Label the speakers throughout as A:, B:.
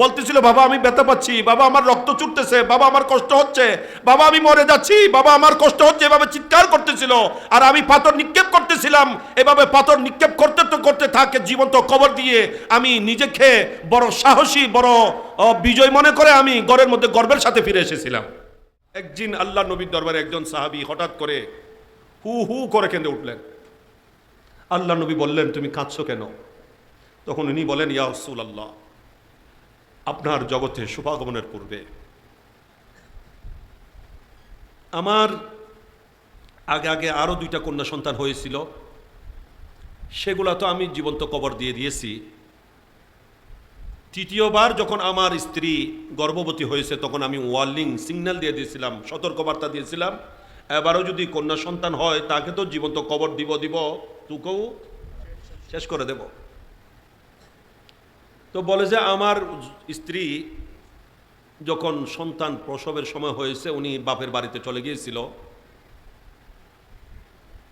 A: বলতেছিল, বাবা, আমি ব্যথা পাচ্ছি, বাবা, আমার রক্ত চুটতেছে, বাবা, আমার কষ্ট হচ্ছে, বাবা, আমি মরে যাচ্ছি, বাবা, আমার কষ্ট হচ্ছে। এভাবে চিৎকার করতেছিল। আর আমি পাথর নিক্ষেপ করতেছিলাম। এভাবে পাথর নিক্ষেপ করতে তো করতে থাকে জীবন্ত কবর দিয়ে। আমি নিজেকে বড় সাহসী, বড় বিজয় মনে করে আমি ঘরের মধ্যে গর্বের সাথে ফিরে এসেছিলাম। একদিন আল্লাহ নবীর দরবারে একজন সাহাবী হঠাৎ করে হু হু করে কেঁদে উঠলেন। আল্লাহ নবী বললেন, তুমি কাঁদছো কেন? তখন উনি বলেন, ইয়া আল্লাহ আপনার জগতে শুভাগমনের পূর্বে। আমার আগে আগে আরও দুইটা কন্যা সন্তান হয়েছিল। সেগুলা তো আমি জীবন্ত কবর দিয়ে দিয়েছি। তৃতীয়বার যখন আমার স্ত্রী গর্ভবতী হয়েছে, তখন আমি ওয়ার্নিং সিগন্যাল দিয়ে দিয়েছিলাম, সতর্কবার্তা দিয়েছিলাম। এবারও যদি কন্যা সন্তান হয়, তাকে তো জীবন্ত কবর দিব দিব, তুকেও শেষ করে দেব। তো বলে যে আমার স্ত্রী যখন সন্তান প্রসবের সময় হয়েছে, উনি বাপের বাড়িতে চলে গিয়েছিল।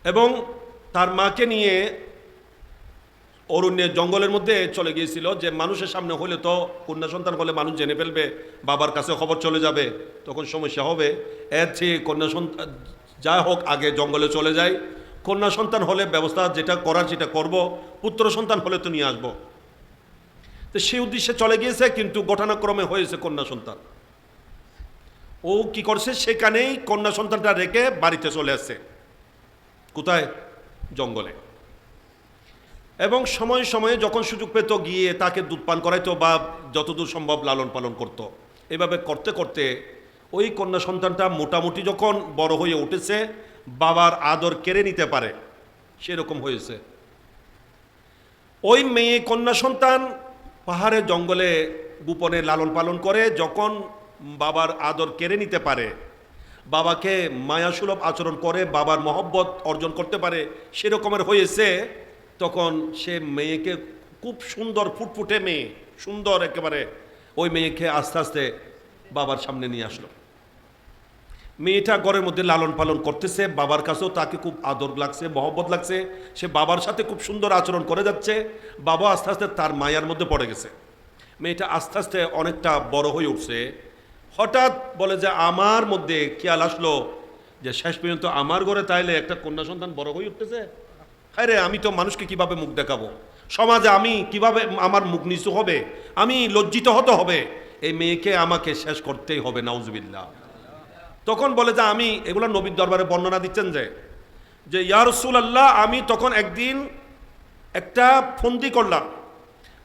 A: এবং তার মাকে নিয়ে অরণ্যে জঙ্গলের মধ্যে চলে গিয়েছিল। যে মানুষের সামনে হলে তো কন্যা সন্তান হলে মানুষ জেনে ফেলবে, বাবার কাছে খবর চলে যাবে, তখন সমস্যা হবে। এর চেয়ে কন্যা সন্তান, যা হোক, আগে জঙ্গলে চলে যায় কন্যা সন্তান হলে ব্যবস্থা যেটা করার, সেটা করব। পুত্র সন্তান হলে তো নিয়ে আসব। তো সেই উদ্দেশ্যে চলে গিয়েছে, কিন্তু ঘটনাক্রমে হয়েছে কন্যা সন্তান। ও কি করছে? সেখানেই কন্যা সন্তানটা রেখে বাড়িতে চলে আসছে। কোথায়? জঙ্গলে। এবং সময়ে সময়ে যখন সুযোগ পেত, গিয়ে তাকে দুধ পান করাইতো বা যতদূর সম্ভব লালন পালন করত। এভাবে করতে করতে ওই কন্যা সন্তানটা মোটামুটি যখন বড় হয়ে উঠেছে, বাবার আদর কেড়ে নিতে পারে। সেরকম হয়েছে। ওই মেয়ে কন্যা সন্তান পাহাড়ে জঙ্গলে গোপনে লালন পালন করে, যখন বাবার আদর কেড়ে নিতে পারে, বাবাকে মায়াসুলভ আচরণ করে, বাবার মহব্বত অর্জন করতে পারে, সেরকমের হয়েছে, তখন সে মেয়েকে খুব সুন্দর ফুটফুটে মেয়ে, সুন্দর একেবারে, ওই মেয়েকে আস্তে আস্তে বাবার সামনে নিয়ে আসলো। মেয়েটা ঘরের মধ্যে লালন পালন করতেছে, বাবার কাছেও তাকে খুব আদর লাগছে, মহব্বত লাগছে। সে বাবার সাথে খুব সুন্দর আচরণ করে যাচ্ছে। বাবা আস্তে আস্তে তার মায়ার মধ্যে পড়ে গেছে। মেয়েটা আস্তে আস্তে অনেকটা বড় হয়ে উঠছে। হঠাৎ বলে যে, আমার মধ্যে খেয়াল আসলো যে, শেষ পর্যন্ত আমার ঘরে তাইলে একটা কন্যা সন্তান বড় হয়ে উঠতেছে? হ্যাঁ রে আমি তো মানুষকে কীভাবে মুখ দেখাবো? সমাজে আমি কীভাবে আমার মুখ নিচু হবে? আমি লজ্জিত হতে হবে? এই মেয়েকে আমাকে শেষ করতেই হবে নাউজবিল্লা তখন বলে যে, আমি, এগুলো নবীর দরবারে বর্ণনা দিচ্ছেন যে যে, ইয়া আল্লাহ আমি তখন একদিন একটা ফন্দি করলাম।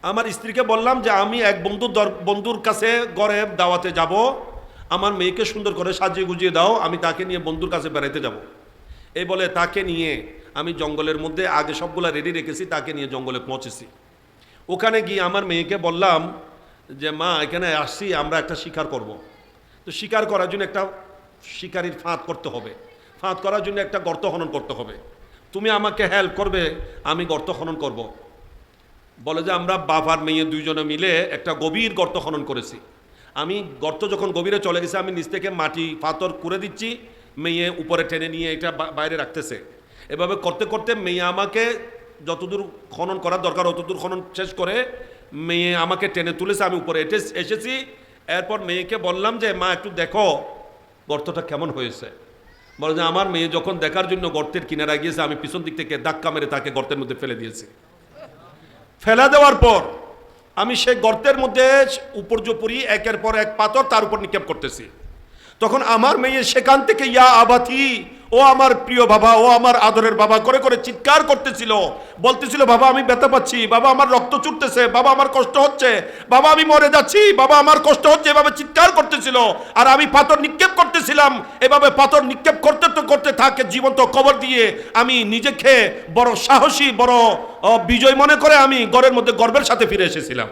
A: আমার স্ত্রীকে বললাম যে, আমি এক বন্ধুর দর- বন্ধুর কাছে গড়ে দাওয়াতে যাব। আমার মেয়েকে সুন্দর করে সাজিয়ে গুজিয়ে দাও, আমি তাকে নিয়ে বন্ধুর কাছে বেড়াইতে যাব। এই বলে, তাকে নিয়ে আমি জঙ্গলের মধ্যে আগে সবগুলা রেডি রেখেছি, তাকে নিয়ে জঙ্গলে পৌঁছেছি। ওখানে গিয়ে আমার মেয়েকে বললাম যে, মা, এখানে আসছি, আমরা একটা শিকার করব। তো শিকার করার জন্য একটা শিকারির ফাঁদ করতে হবে। ফাঁদ করার জন্য একটা গর্ত খনন করতে হবে। তুমি আমাকে হেল্প করবে, আমি গর্ত খনন করব। বলে যে আমরা বাবার মেয়ে দুইজনে মিলে একটা গভীর গর্ত খনন করেছি। আমি গর্ত যখন গভীরে চলে গেছে, আমি নিচ থেকে মাটি, পাথর করে দিচ্ছি, মেয়ে উপরে টেনে নিয়ে এটা বাইরে রাখতেছে। এভাবে করতে করতে মেয়ে আমাকে যতদূর খনন করার দরকার অতদূর খনন শেষ করে মেয়ে আমাকে টেনে তুলেছে, আমি উপরে এসেছি। এরপর মেয়েকে বললাম যে, মা, একটু দেখো গর্তটা কেমন হয়েছে? বলে যে আমার মেয়ে যখন দেখার জন্য গর্তের কিনারা গিয়েছে, আমি পিছন দিক থেকে ধাক্কা মেরে তাকে গর্তের মধ্যে ফেলে দিয়েছি। ফেলা দেওয়ার পর আমি সেই গর্তের মধ্যে উপর্যপুরি একের পর এক পাথর তার উপর নিক্ষেপ করতেছি। তখন আমার মেয়ে সেখান থেকে, ইয়া আবাথি ও আমার প্রিয় বাবা, ও আমার আদরের বাবা, করে করে চিৎকার করতেছিল। বলতেছিল, বাবা, আমি ব্যথা পাচ্ছি, বাবা, আমার রক্ত চুটতেছে, বাবা, আমার কষ্ট হচ্ছে, বাবা, আমি মরে যাচ্ছি, বাবা, আমার কষ্ট হচ্ছে, এভাবে চিৎকার করতেছিল। আর আমি পাথর নিক্ষেপ করতেছিলাম। এভাবে পাথর নিক্ষেপ করতে তো করতে থাকে জীবন্ত কবর দিয়ে। আমি নিজেকে বড় সাহসী, বড় বিজয় মনে করে আমি ঘরের মধ্যে গর্বের সাথে ফিরে এসেছিলাম।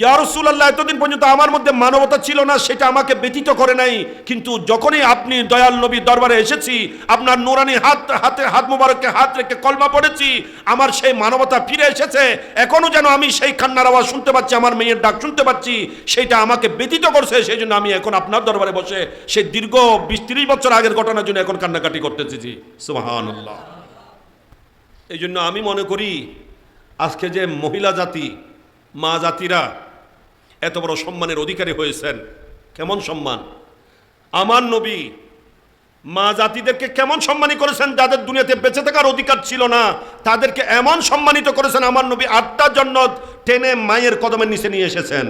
A: ইয়া রাসূলুল্লাহ, এতদিন পর্যন্ত আমার মধ্যে মানবতা ছিল না, সেটা আমাকে ব্যতীত করে নাই। কিন্তু যখনই আপনি দয়াল নবীর দরবারে এসেছি, আপনার নুরানি হাত, হাতে হাত মোবারককে হাত রেখে কলমা পড়েছি, আমার সেই মানবতা ফিরে এসেছে। এখনও যেন আমি সেই কান্নার আওয়াজ শুনতে পাচ্ছি, আমার মেয়ের ডাক শুনতে পাচ্ছি, সেটা আমাকে ব্যতীত করছে, সেই জন্য আমি এখন আপনার দরবারে বসে সেই দীর্ঘ বিশ তিরিশ বছর আগের ঘটনার জন্য এখন কান্নাকাটি করতেছি জি। সুবহানাল্লাহ। এই জন্য আমি মনে করি, আজকে যে মহিলা জাতি মা জাতিরা এত বড় সম্মানের অধিকারী হয়েছেন। কেমন সম্মান? আমার নবী মা জাতিদেরকে কেমন সম্মানী করেছেন যাদের দুনিয়াতে বেঁচে থাকার অধিকার ছিল না, তাদেরকে এমন সম্মানিত করেছেন আমার নবী আটটা জন্নত টেনে মায়ের কদমের নিচে নিয়ে এসেছেন।